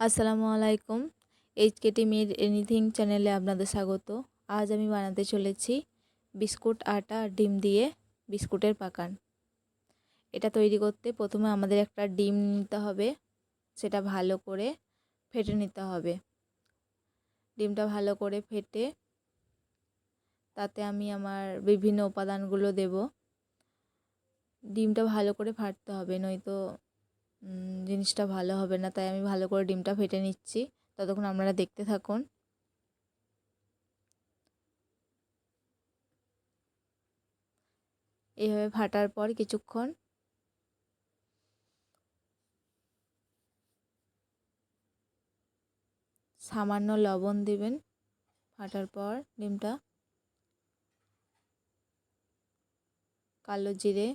আসসালামু আলাইকুম H Katie made anything চ্যানেলে আপনাদের স্বাগত। আজ আমি বানাতে চলেছি বিস্কুট আটা আর ডিম দিয়ে বিস্কুটের পাকান। এটা তৈরি করতে প্রথমে আমাদের একটা ডিম নিতে হবে, সেটা ভালো করে ফেটে নিতে হবে। ডিমটা ভালো করে ফেটে তাতে আমি আমার বিভিন্ন উপাদানগুলো দেব। ডিমটা ভালো করে ফাটতে হবে, নয়তো জিনিসটা ভালো হবে না, তাই আমি ভালো করে ডিমটা ফেটে নিচ্ছি। ততক্ষণ আপনারা দেখতে থাকুন। এইভাবে ফাটার পর কিছুক্ষণ। সামান্য লবণ দিবেন। ফাটার পর ডিমটা কালো জিরে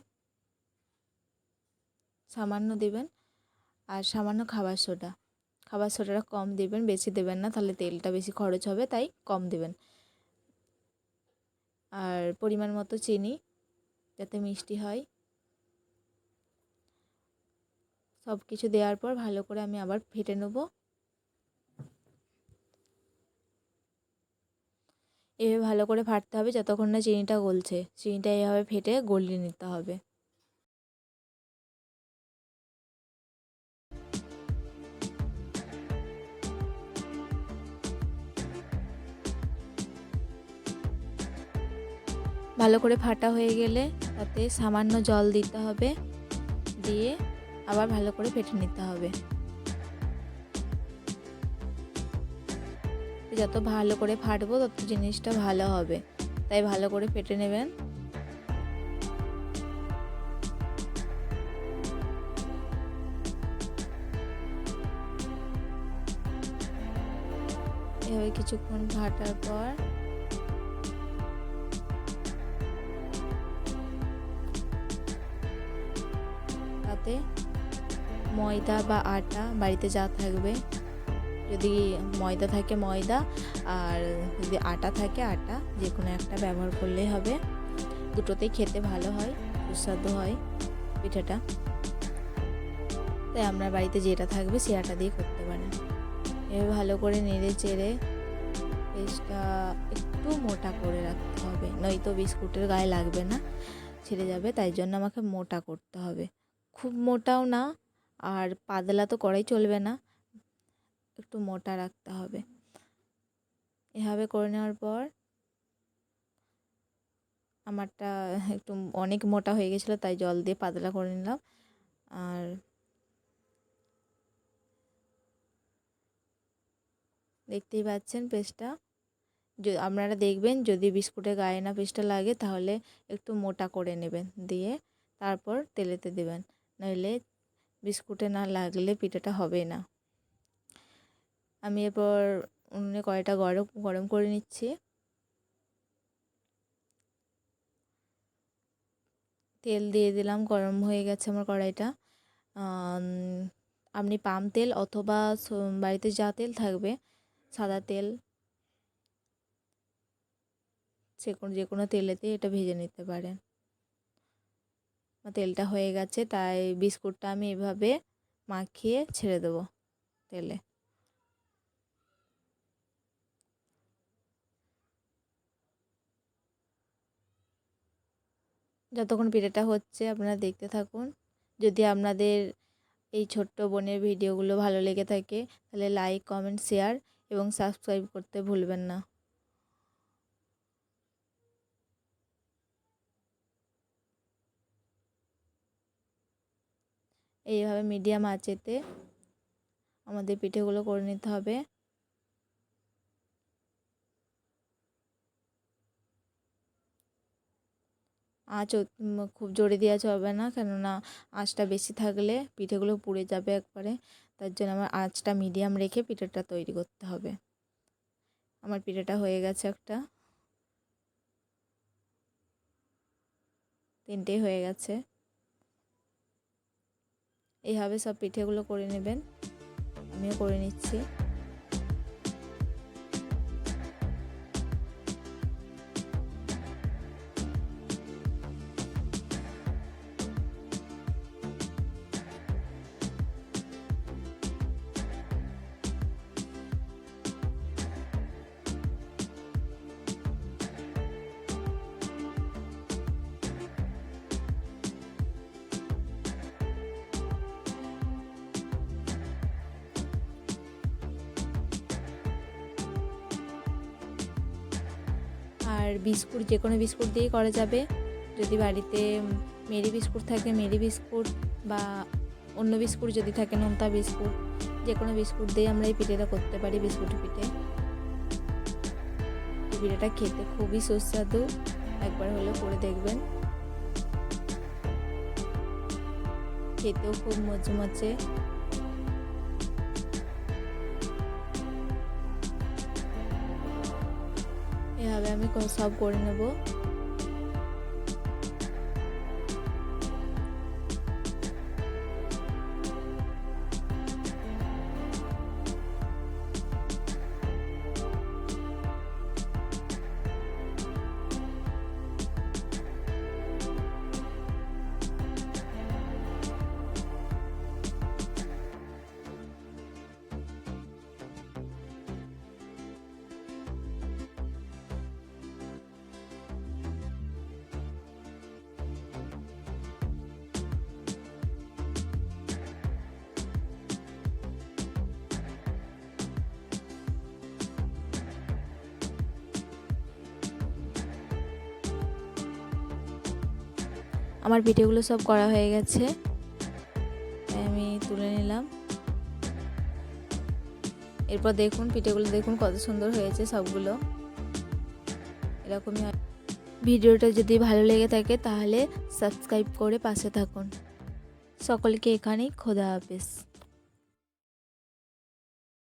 সামান্য দিবেন। আর সামান্য খাবার সোডা। খাবার সোডাটা কম দেবেন, বেশি দেবেন না, তাহলে তেলটা বেশি খরচ হবে, তাই কম দেবেন। আর পরিমাণ মতো চিনি, যাতে মিষ্টি হয়। সব কিছু দেওয়ার পর ভালো করে আমি আবার ফেটে নেব। এভাবে ভালো করে ফাটতে হবে, যতক্ষণ না চিনিটা গলছে। চিনিটা এভাবে ফেটে গলিয়ে নিতে হবে। ভালো করে ফাটা হয়ে গেলে তাতে সামান্য জল দিতে হবে। দিয়ে আবার ভালো করে ফেটে নিতে হবে। যত ভালো করে ফাটবো তত জিনিসটা ভালো হবে। তাই ভালো করে ফেটে নেবেন। এভাবে কিছুক্ষণ ফাটার পর তাতে ময়দা বা আটা বাড়িতে যা থাকবে। যদি ময়দা থাকে ময়দা, আর যদি আটা থাকে আটা, যে কোনো একটা ব্যবহার করলেই হবে। দুটোতেই খেতে ভালো হয়, সুস্বাদু হয় পিঠাটা। তাই আপনার বাড়িতে যেটা থাকবে সে আটা দিয়ে করতে পারেন এভাবে ভালো করে নেড়ে চেড়ে পেস্টটা একটু মোটা করে রাখতে হবে। নয়তো বিস্কুটের গায়ে লাগবে না, ছেড়ে যাবে, তাই জন্য আমাকে মোটা করতে হবে। খুব মোটাও না, আর পাতলা তো করাই চলবে না, একটু মোটা রাখতে হবে। এভাবে করে নেওয়ার পর আমারটা একটু অনেক মোটা হয়ে গেছিল, তাই জল দিয়ে পাতলা করে নিলাম। আর দেখতেই পাচ্ছেন পেস্টটা। আপনারা দেখবেন যদি বিস্কুটে গায়ে না পেস্টটা লাগে, তাহলে একটু মোটা করে নেবেন, দিয়ে তারপর তেলেতে দেবেন। নইলে বিস্কুটে না লাগলে পিঠাটা হবে না। আমি এরপর উনুনে কড়াইটা গরম গরম করে নিচ্ছি। তেল দিয়ে দিলাম, গরম হয়ে গেছে আমার কড়াইটা। আপনি পাম তেল অথবা বাড়িতে যা তেল থাকবে, সাদা তেল সে কোনো, যে কোনো তেলেতে এটা ভেজে নিতে পারেন। তেলটা হয়ে গেছে, তাই বিস্কুটটা আমি এভাবে মাখিয়ে ছেড়ে দেবো তেলে। যতক্ষণ পিঠাটা হচ্ছে, আপনারা দেখতে থাকুন। যদি আপনাদের এই ছোট্ট বোনের ভিডিওগুলো ভালো লেগে থাকে, তাহলে লাইক, কমেন্ট, শেয়ার এবং সাবস্ক্রাইব করতে ভুলবেন না। এইভাবে মিডিয়াম আঁচেতে আমাদের পিঠেগুলো করে নিতে হবে। আঁচ খুব জোরে দেওয়া চলবে না, কেননা আঁচটা বেশি থাকলে পিঠেগুলো পুড়ে যাবে একবারে। তার জন্য আমার আঁচটা মিডিয়াম রেখে পিঠেটা তৈরি করতে হবে। আমার পিঠেটা হয়ে গেছে একটা। তিনটেই হয়ে গেছে। এইভাবে সব পিঠেগুলো করে নেবেন। আমিও করে নিচ্ছি। আর বিস্কুট, যে কোনো বিস্কুট দিয়েই করা যাবে। যদি বাড়িতে মেরি বিস্কুট থাকে, মেরি বিস্কুট বা অন্য বিস্কুট যদি থাকে, নোনতা বিস্কুট, যে কোনো বিস্কুট দিয়ে আমরা এই পিঠেটা করতে পারি, বিস্কুট পিঠে। এই পিঠেটা খেতে খুবই সুস্বাদু। একবার হলেও করে দেখবেন। খেতেও খুব মচমচে এভাবে আমি সব করে নেব। আমার পিঠেগুলো সব করা হয়ে গেছে। আমি তুলে নিলাম। এরপর দেখুন পিঠেগুলো দেখুন কত সুন্দর হয়েছে সবগুলো। এরকমই ভিডিওটা যদি ভালো লেগে থাকে তাহলে সাবস্ক্রাইব করে পাশে থাকুন। সকলকে এখানেই খোদা হাফেজ।